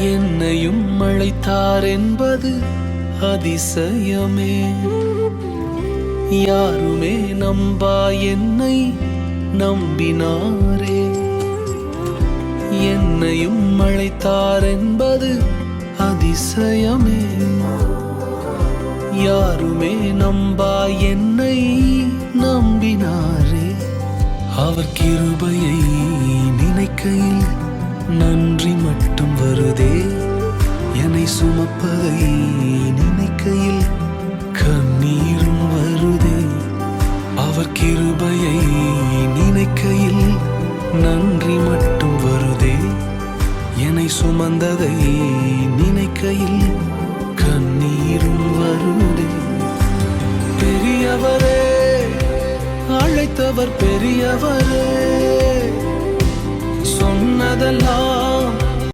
என்னையும் அழைத்தார் என்பது அதிசயமே. யாருமே நம்பா என்னை நம்பினாரே. என்னையும் அழைத்தார் என்பது அதிசயமே. யாருமே நம்பா என்னை நம்பினாரே. அவர் கிருபையை நினைக்கையில் நன்றி மட்டும் வரும் சுமப்பதை நினைக்கையில் கண்ணீரும் வருதே. அவர் கிருபையை நினைக்கையில் நன்றி மட்டும் வருதே. என்னை சுமந்ததை நினைக்கையில் கண்ணீரும் வருதே. பெரியவரே அழைத்தவர் பெரியவரே. சொன்னதெல்லாம்